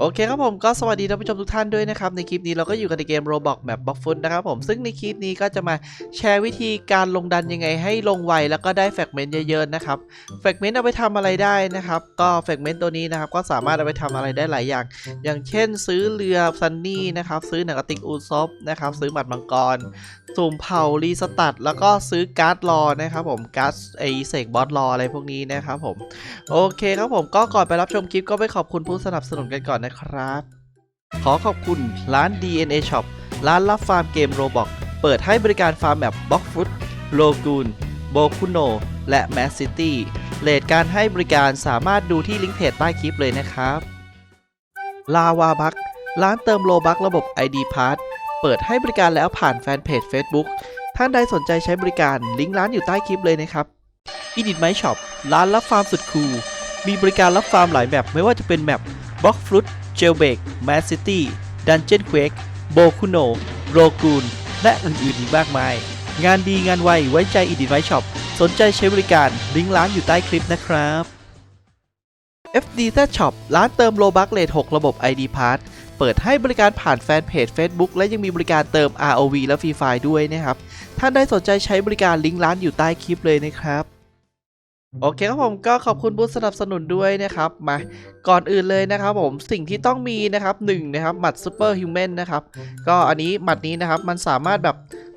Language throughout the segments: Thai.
โอเคครับผมก็สวัสดีท่านผู้ชมทุกท่านด้วยนะครับ ในคลิปนี้เราก็อยู่กันในเกม Roblox Map b u f f o o t นะครับผมซึ่งในคลิปนี้ก็จะมาแชร์วิธีการลงดันยังไงให้ลงไวแล้วก็ได้แฟกเมนต์เยอะๆนะครับแฟกเมนต์เอาไปทำอะไรได้นะครับ ก็แฟกเมนต์ตัวนี้นะครับก็สามารถเอาไปทำอะไรได้หลายอย่าง อย่างเช่น ซื้อเรือซันนี่นะครับซื้อหนังกระติกอูซอฟนะครับซื้อหมัดมังกร สุ่มเผารีสตัดแล้วก็ซื้อการ์ดรอนะครับผมการ์ดไอเสกบอสรออะไรพวกนี้นะครับผม โอเคครับผมก็ก่อนไปรับชมคลิปก็ไปขอบคุณผู้สนับสนุนกันก่อนนะครับ ขอขอบคุณร้าน DNA Shop ร้านรับฟาร์มเกมโรบอกเปิดให้บริการฟาร์มแบบบล็อกฟุตโลกูนโบคุโนและแมสซิตี้เลทการให้บริการสามารถดูที่ลิงก์เพจใต้คลิปเลยนะครับลาวาบักร้านเติมโลบักระบบ ID Pass เปิดให้บริการแล้วผ่านแฟนเพจ Facebook ท่านใดสนใจใช้บริการลิงก์ร้านอยู่ใต้คลิปเลยนะครับอีดิทไมช็อปร้านรับฟาร์มสุดคูลมีบริการรับฟาร์มหลายแมปไม่ว่าจะเป็นแมปบล็อกฟลุตเจลเบกแมสซิตี้ดันเจียนเควกโบคุโนโรกูนและอื่นๆอีกมากมาย งานดีงานไวไว้ใจอีดิทไมช็อปสนใจใช้บริการลิงก์ร้านอยู่ใต้คลิปนะครับ FDZ Shop ร้านเติมโลบักเลท6ระบบ ID Pass เปิดให้บริการผ่านแฟนเพจ Facebook และยังมีบริการเติม ROV และ Free Fire ด้วยนะครับ ท่านใดสนใจใช้บริการลิงก์ร้านอยู่ใต้คลิปเลยนะครับโอเคครับผมก็ขอบคุณผู้สนับสนุนด้วยนะครับมาก่อนอื่นเลยนะครับผมสิ่งที่ต้องมีนะครับหนึ่งนะครับหมัดซูเปอร์ฮิวแมนนะครับก็อันนี้หมัดนี้นะครับมันสามารถแบบ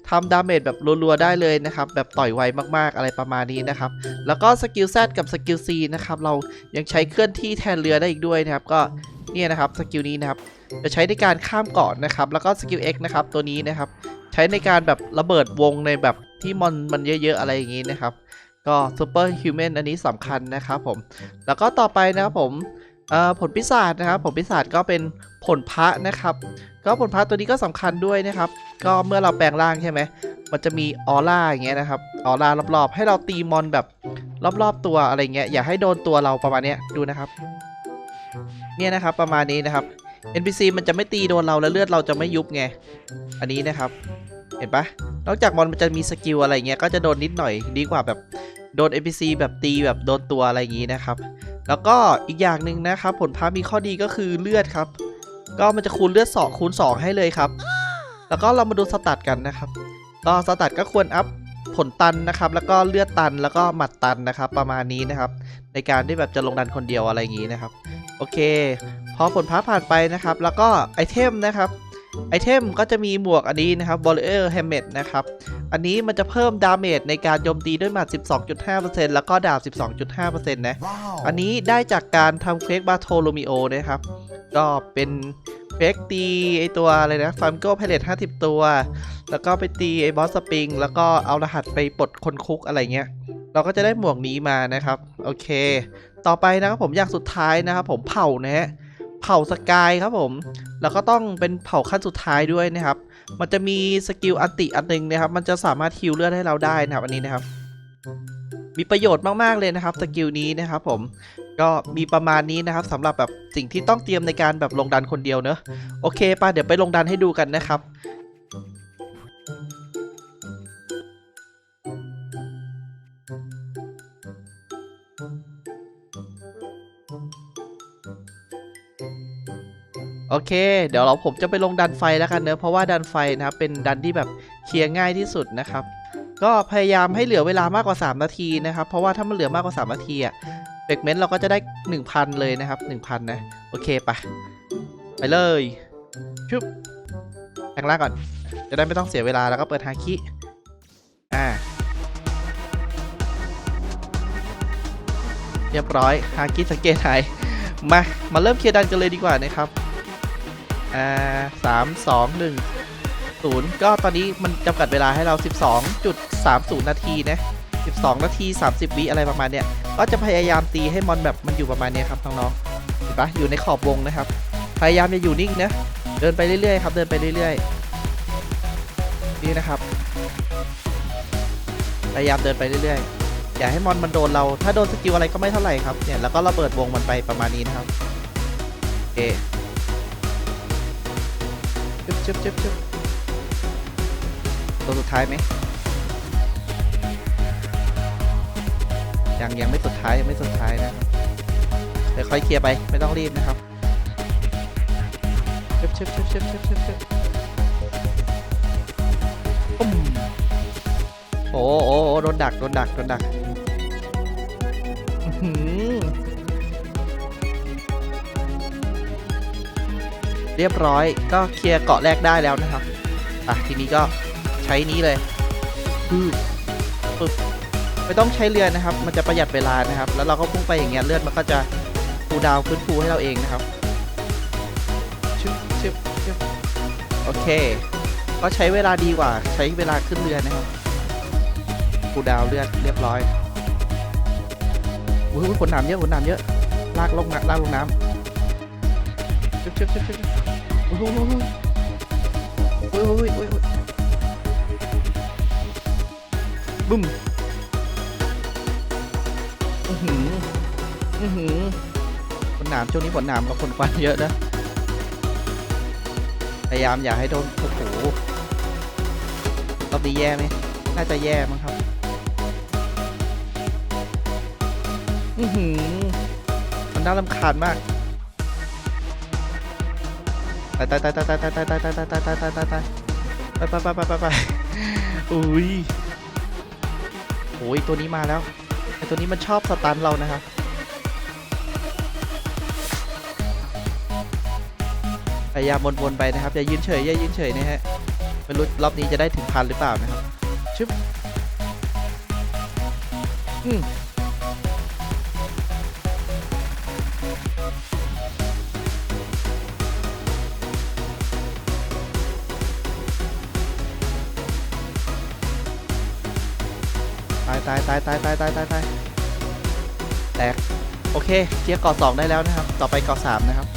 ทำดาเมจแบบรัวๆได้เลยนะครับแบบต่อยไวมากๆอะไรประมาณนี้นะครับแล้วก็สกิล Z กับสกิล C นะครับเรายังใช้เคลื่อนที่แทนเรือได้อีกด้วยนะครับก็ เนี่ยนะครับสกิลนี้นะครับจะใช้ในการข้ามเกาะนะครับ แล้วก็สกิล X นะครับตัวนี้นะครับใช้ในการแบบระเบิดวงในแบบที่มอนมันเยอะๆอะไรอย่างนี้นะครับ ก็ซูเปอร์ฮิวแมนอันนี้สำคัญนะครับผมแล้วก็ต่อไปนะครับผมผลพิศาจนะครับ ผลพิศาจก็เป็นผลพระนะครับ ก็ผลพระตัวนี้ก็สำคัญด้วยนะครับ ก็เมื่อเราแปลงร่างใช่ไหมมันจะมีออร่าอย่างเงี้ยนะครับออร่ารอบๆ ให้เราตีมอนแบบรอบๆตัวอะไรเงี้ยอย่าให้โดนตัวเราประมาณเนี้ยดูนะครับ เนี่ยนะครับประมาณนี้นะครับ NPC มันจะไม่ตีโดนเราแล้วเลือดเราจะไม่ยุบไง อันนี้นะครับ เห็นปะนอกจากมอนมันจะมีสกิลอะไรเงี้ยก็จะโดนนิดหน่อยดีกว่าแบบโดน NPC แบบตีแบบโดนตัวอะไรอย่างงี้นะครับ แล้วก็อีกอย่างหนึ่งนะครับ ผลพามีข้อดีก็คือเลือดครับ ก็มันจะคูณเลือด2คูณ2ให้เลยครับ แล้วก็เรามาดูสตัดกันนะครับ ก็สตัดก็ควรอัพ ผลตันนะครับ แล้วก็เลือดตันแล้วก็หมัดตันนะครับ ประมาณนี้นะครับ ในการที่แบบจะลงดันคนเดียวอะไรอย่างงี้นะครับ โอเค พอผลพาผ่านไปนะครับ แล้วก็ไอเทมนะครับไอเทมก็จะมีหมวกอันนี้นะครับ Warrior Helmet นะครับ อันนี้มันจะเพิ่มดาเมจในการโจมตีด้วยหมัด 12.5%แล้วก็ดาบ 12.5%นะ อันนี้ได้จากการทำเควกบาโทโลมิโอนะครับ ก็เป็น เควกตีไอตัวอะไรนะฟาร์มโก้ไพเรต50ตัว แล้วก็ไปตีไอบอสสปริง แล้วก็เอารหัสไปปลดคนคุกอะไรเงี้ย เราก็จะได้หมวกนี้มานะครับ โอเค ต่อไปนะครับผมอย่างสุดท้ายนะครับผมเผ่านะฮะเผ่าสกายครับผม แล้วก็ต้องเป็นเผ่าขั้นสุดท้ายด้วยนะครับ มันจะมีสกิลอันติอันหนึ่งนะครับ มันจะสามารถฮิลเลือดให้เราได้นะครับ อันนี้นะครับ มีประโยชน์มาก ๆ เลยนะครับสกิลนี้นะครับผม ก็มีประมาณนี้นะครับสำหรับแบบสิ่งที่ต้องเตรียมในการแบบลงดันคนเดียวเนอะโอเคป่ะเดี๋ยวไปลงดันให้ดูกันนะครับโอเค เดี๋ยวเราผมจะไปลงดันไฟแล้วกันเนอะเพราะว่าดันไฟนะครับเป็นดันที่แบบเคลียร์ง่ายที่สุดนะครับ ก็พยายามให้เหลือเวลามากกว่า 3 นาทีนะครับ เพราะว่าถ้ามันเหลือมากกว่า 3 นาทีอะ เบกเมนต์เราก็จะได้ 1,000 เลยนะครับ 1,000 นะ โอเคปะไปเลยชุบแปลงร่างก่อน จะได้ไม่ต้องเสียเวลาแล้วก็เปิดฮาคิ อ่า เรียบร้อยฮาคิสังเกตหายมา มาเริ่มเคลียร์ดันกันเลยดีกว่านะครับ อ่าสามสองหนึ่งศูนย์ก็ตอนนี้มันจำกัดเวลาให้เรา 12.30 นาทีนะ 12 นาที 30 วิอะไรประมาณเนี้ย ก็จะพยายามตีให้มอนแบบมันอยู่ประมาณเนี้ยครับน้องๆเห็นปะอยู่ในขอบวงนะครับ พยายามจะอยู่นิ่งนะ เดินไปเรื่อยๆครับ เดินไปเรื่อยๆ นี่นะครับ พยายามเดินไปเรื่อยๆ อย่าให้มอนมันโดนเรา ถ้าโดนสกิลอะไรก็ไม่เท่าไหร่ครับ เนี่ยแล้วก็ระเบิดวงมันไปประมาณนี้นะครับโอเคจึ๊บจึ๊บจึ๊บจึ๊บตัวสุดท้ายไหม ยังยังไม่สุดท้ายยังไม่สุดท้ายนะครับค่อยเคลียร์ไปไม่ต้องรีบนะครับชึบชึบชึบชึบชึบชึบปุ้มโอ้โอ้โดนดักโดนดักโดนดักเรียบร้อยก็เคลียร์เกาะแรกได้แล้วนะครับ อะ ทีนี้ก็ใช้นี้เลยปึ๊บปึ๊บ ไม่ต้องใช้เรือนะครับ มันจะประหยัดเวลานะครับ แล้วเราก็พุ่งไปอย่างเงี้ยเลือดมันก็จะฟูดาวฟื้นฟูให้เราเองนะครับชึบชึบชึบโอเค ก็ใช้เวลาดีกว่า ใช้เวลาขึ้นเรือนะครับกูดาวเลือดเรียบร้อยอุ้ยอุ้ยขนน้ำเยอะขนน้ำเยอะลากลงน้ำลากลงน้ำชึบชึบชึบชึบอุ้ยอุ้ยอุ้ยอุ้ยอุ้ยอุ้ยบึ้ม อือหือขนน้ำช่วงนี้ขนหน้ำกับขนควันเยอะนะพยายามอย่าให้โดนโอ้โหรอบนี้แย่ไหมน่าจะแย่มั้งครับ อือหือมันน่ารำคาญมากตายตายตายตายตายตายตายตายตายตายตายตายตายตายตายไปไปไปไปไปไปอุ้ยโอ้ยตัวนี้มาแล้วไอตัวนี้มันชอบสตันเรานะครับ พยายามวนๆไปนะครับอย่ายืนเฉยอย่ายืนเฉยนะฮะไม่รู้รอบนี้จะได้ถึงพันหรือเปล่านะครับชึบอืมตายตายตายตายตายตายตายตายแตกโอเคเคลียร์เกาะสองได้แล้วนะครับ ต่อไปเกาะสามนะครับ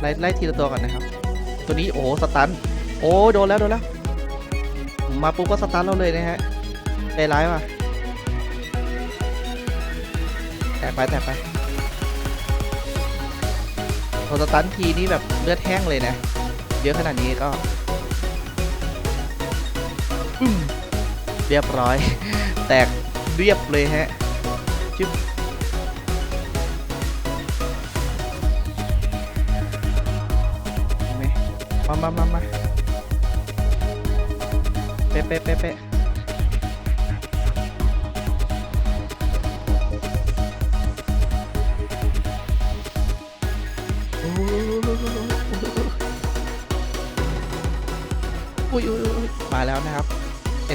ไล่ไล่ทีละตัวก่อนนะครับ ตัวนี้โอ้สตัน โอ้โดนแล้วโดนแล้ว มาปุ๊บก็สตันเราเลยนะฮะใจร้ายว่ะแตะไปแตะไปโดนสตันทีนี่แบบเลือดแห้งเลยนะ เยอะขนาดนี้ก็เรียบร้อย แตกเรียบเลยฮะจึ๊บ มามามามาเป๊ะเป๊ะเป๊ะเป๊ะโอ้หอุ้ยอุ้ยอุ้ยมาแล้วนะครับ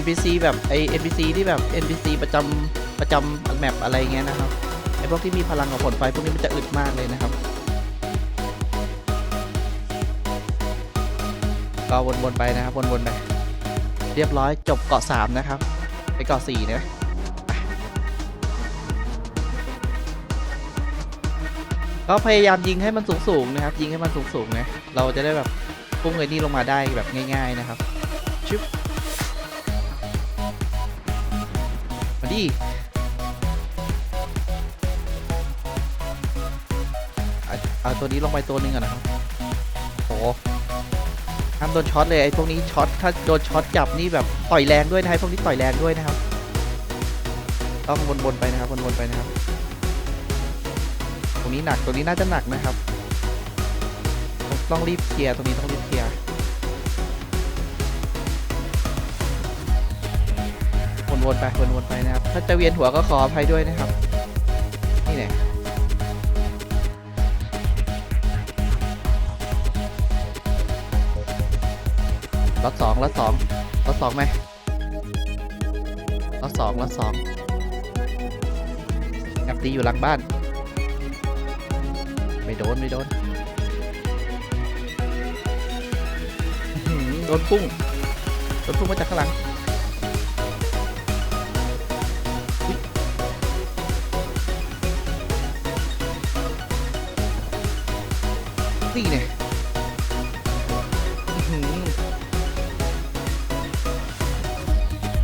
NPC แบบไอ NPC ที่แบบ NPC ประจำประจำแมปอะไรเงี้ยนะครับไอพวกที่มีพลังกับผลไฟพวกนี้มันจะอึดมากเลยนะครับ ก็วนๆไปนะครับวนๆไปเรียบร้อยจบเกาะสามนะครับ ไปเกาะสี่นะก็พยายามยิงให้มันสูงๆนะครับ ยิงให้มันสูงๆนะเราจะได้แบบพุ่งไอ้นี่ลงมาได้แบบง่าย ๆนะครับชึบมาดิเอาตัวนี้ลงไปตัวหนึงก่อนนะครับโอ้ ห้ามโดนช็อตเลยไอ้พวกนี้ช็อตถ้าโดนช็อตจับนี่แบบต่อยแรงด้วยนะไอ้พวกนี้ต่อยแรงด้วยนะครับ ต้องวนๆไปนะครับวนๆไปนะครับ ตรงนี้หนักตรงนี้น่าจะหนักนะครับ ต้องต้องรีบเคลียร์ตรงนี้ต้องรีบเคลียร์วนๆไปวนๆไปนะครับ ถ้าจะเวียนหัวก็ขออภัยด้วยนะครับ ล็อตสองล็อตสองล็อตสองไหมล็อตสองล็อตสองแอบตีอยู่หลังบ้าน ไม่โดน ไม่โดนโดนพุ่งโดนพุ่งมาจากข้างหลังนี่เนี่ย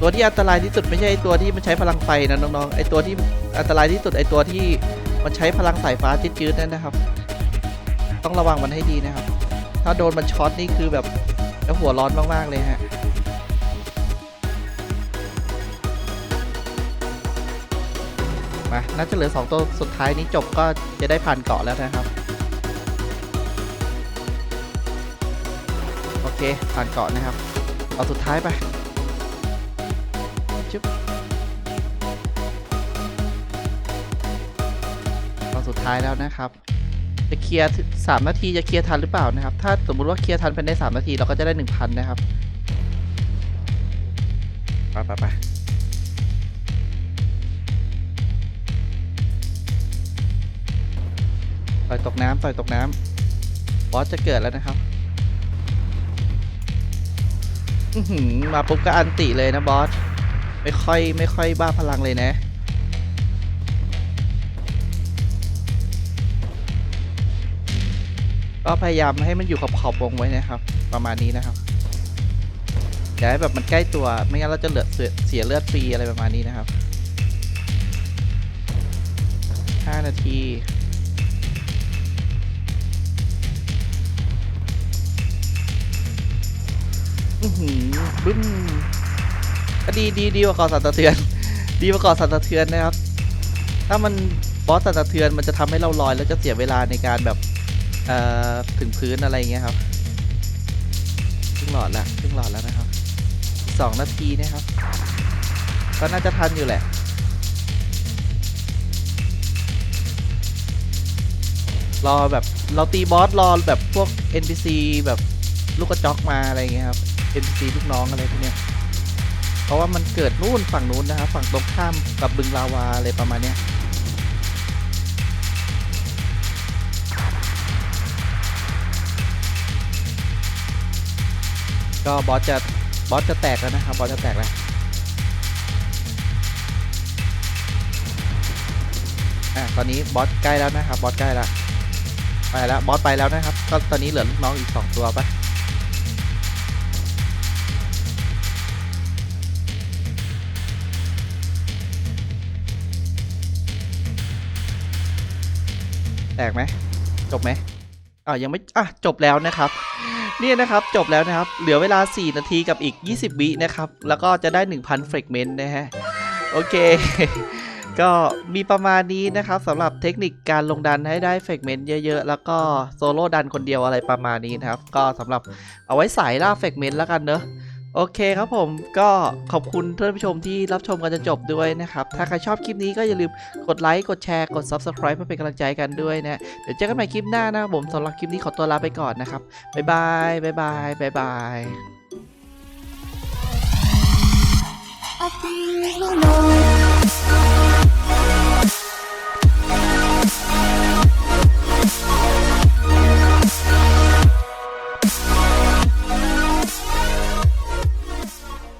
ตัวที่อันตรายที่สุดไม่ใช่ตัวที่มันใช้พลังไฟนะน้องๆไอตัวที่อันตรายที่สุดไอตัวที่มันใช้พลังสายฟ้าจืดๆนั่นนะครับ ต้องระวังมันให้ดีนะครับ ถ้าโดนมันช็อตนี่คือแบบแล้วหัวร้อนมากๆเลยฮะมาน่าจะเหลือ 2 ตัวสุดท้ายนี้จบก็จะได้ผ่านเกาะแล้วนะครับ โอเคผ่านเกาะนะครับ เอาสุดท้ายไป ชึบเอาสุดท้ายแล้วนะครับ จะเคลียร์ถึงสามนาทีจะเคลียร์ทันหรือเปล่านะครับ ถ้าสมมุติว่าเคลียร์ทันภายในสามนาทีเราก็จะได้หนึ่งพันนะครับไปไปไปต่อยตกน้ำต่อยตกน้ำบอสจะเกิดแล้วนะครับอื้อหือมาปุ๊บก็อันติเลยนะบอส ไม่ค่อยไม่ค่อยบ้าพลังเลยนะ ก็พยายามให้มันอยู่ขอบขอบวงไว้นะครับ ประมาณนี้นะครับอย่าให้แบบมันใกล้ตัวไม่งั้นเราจะเหลือเสียเสียเลือดฟรีอะไรประมาณนี้นะครับ 5 นาทีอือหือบึ้ม ก็ดีดีดีกว่าก่อสั่นสะเทือน ดีกว่าก่อสั่นสะเทือนนะครับ ถ้ามันบอสสั่นสะเทือนมันจะทำให้เราลอยแล้วจะเสียเวลาในการแบบเอ่อถึงพื้นอะไรเงี้ยครับครึ่งหลอดแล้วครึ่งหลอดแล้วนะครับสองนาทีนะครับ ก็น่าจะทันอยู่แหละรอแบบเราตีบอสรอแบบพวก NPC แบบลูกกระจอกมาอะไรเงี้ยครับ NPC ลูกน้องอะไรพวกเนี้ย ราะว่ามันเกิดนู่นฝั่งนู้นนะครับ ฝั่งตรงข้ามกับบึงลาวาอะไรประมาณเนี้ยก็บอสจะบอสจะแตกแล้วนะครับบอสจะแตกแล้วอะตอนนี้บอสใกล้แล้วนะครับบอสใกล้แล้วไปแล้วบอสไปแล้วนะครับก็ตอนนี้เหลือลูกน้องอีก 2 ตัวปะ ตกไหมจบไหมอ่ายังไม่อะจบแล้วนะครับเนี่ยนะครับจบแล้วนะครับ เหลือเวลา 4 นาทีกับอีก 20 วินะครับ แล้วก็จะได้ 1,000เฟรกเมนต์นะฮะ โอเค ก็มีประมาณนี้นะครับสำหรับเทคนิคการลงดันให้ได้เฟกเมนต์เยอะๆ แล้วก็โซโล่ดันคนเดียวอะไรประมาณนี้นะครับ ก็สำหรับเอาไว้ใส่ล่าเฟกเมนต์แล้วกันเนอะ โอเคครับผมก็ขอบคุณท่านผู้ชมที่รับชมกันจนจบด้วยนะครับ ถ้าใครชอบคลิปนี้ก็อย่าลืมกดไลค์ กดแชร์ กด Subscribe เพื่อเป็นกำลังใจกันด้วยนะ เดี๋ยวเจอกันใหม่คลิปหน้านะผมสำหรับคลิปนี้ขอตัวลาไปก่อนนะครับ บ๊ายบาย บ๊ายบาย บ๊ายบาย I think you know